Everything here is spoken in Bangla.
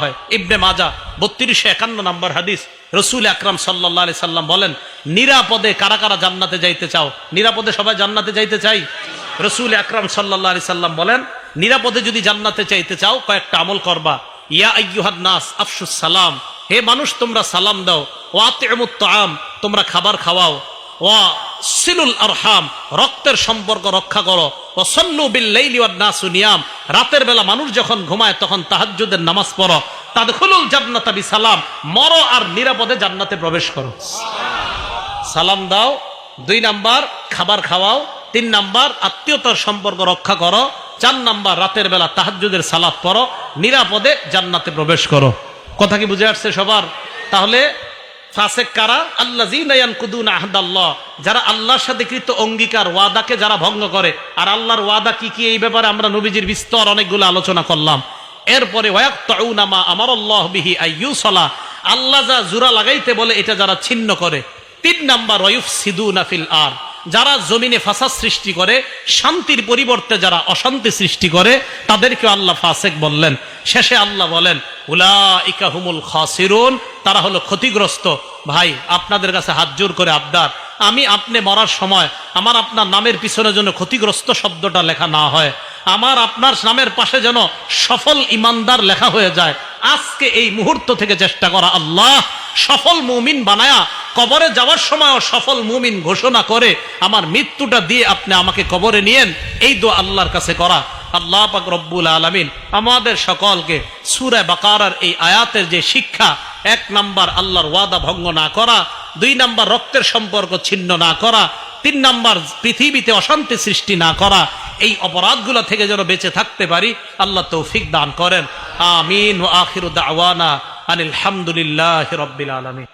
হয়। ইবনে মাজা, বত্রিশশো একান্ন নম্বর হাদিস, রসুল আকরাম সাল্লাহ আলি সাল্লাম বলেন, নিরাপদে কারা কারা জান্নাতে যাইতে চাও? নিরাপদে সবাই জান্নাতে যাইতে চাই? রসুল আকরাম সাল্লাহ আলি সাল্লাম বলেন, নিরাপদে যদি জান্নাতে চাইতে চাও, কয়েকটা আমল করবা। ইয়া নাস আফসুস সালাম। হে মানুষ, তোমরা সালাম দাও। ওয়াতেমুত আম তোমরা খাবার খাওয়াও। ওয়া সিলুল আরহাম, রক্তের সম্পর্ক রক্ষা করো। ও সল্লু বিল্লাইলি ওয়ান নাসু নিয়াম। রাতের বেলা মানুষ যখন ঘুমায়, তখন তাহাজ্জুদের নামাজ পড়ো। তাদখুলুল জান্নাতা সালাম মরো আর নিরাপদে জান্নাতে প্রবেশ করো। সালাম দাও। দুই নাম্বার, খাবার খাওয়াও। তিন নাম্বার, আত্মীয়তার সম্পর্ক রক্ষা করো। চার নাম্বার, রাতের বেলা তাহাজ্জুদের সালাত পড়ো। নিরাপদে জান্নাতে প্রবেশ করো। কথা কি বুঝে আসছে সবার? তাহলে ফাসেক কারা? আল্লাহ আহদাল্লাহ। যারা আল্লাহর সাথে কৃত অঙ্গীকার, ওয়াদাকে যারা ভঙ্গ করে। আর আল্লাহর ওয়াদা কি কি এই ব্যাপারে আমরা নবীজির বিস্তর অনেকগুলো আলোচনা করলাম। এরপরে ওয়াক্তাউনামা আমার আল্লাহ বিহি আইয়ুসলা। আল্লাহ যা জুরা লাগাইতে বলে, এটা যারা ছিন্ন করে। তিন নাম্বার ওয়ুফ সিদু নাফিল আর যারা জমিনে ফাসাদ সৃষ্টি করে, শান্তির পরিবর্তে যারা অশান্তি সৃষ্টি করে তাদেরকে আল্লাহ ফাসেক বললেন। শেষে আল্লাহ বলেন উলা ইকাহুমুল খাসিরুন, তারা হলো ক্ষতিগ্রস্ত। ভাই, আপনাদের কাছে হাত জোর করে আবদার। আমি আপনি মরার সময় আমার আপনার নামের পিছনে যেন ক্ষতিগ্রস্ত শব্দটা লেখা না হয়। আমার আপনার নামের পাশে যেন সফল ইমানদার লেখা হয়ে যায়। আজকে এই মুহূর্ত থেকে চেষ্টা করা আল্লাহ। সফল মুমিন বানায়া, কবরে যাওয়ার সময়ও সফল মুমিন ঘোষণা করে আমার মৃত্যুটা দিয়ে আপনি আমাকে কবরে নিয়েন। এই দো আল্লাহর কাছে করা। আল্লাহ পাক রব্বুল আলমিন আমাদের সকলকে সুরে বাকারার এই আয়াতের যে শিক্ষা, এক নাম্বার আল্লাহর ওয়াদা ভঙ্গ না করা, দুই নাম্বার রক্তের সম্পর্ক ছিন্ন না করা, তিন নাম্বার পৃথিবীতে অশান্তি সৃষ্টি না করা, এই অপরাধগুলো থেকে যেন বেঁচে থাকতে পারি, আল্লাহ তৌফিক দান করেন। আমিন আখির দাওয়ানা আনিল রব্বিল আলমী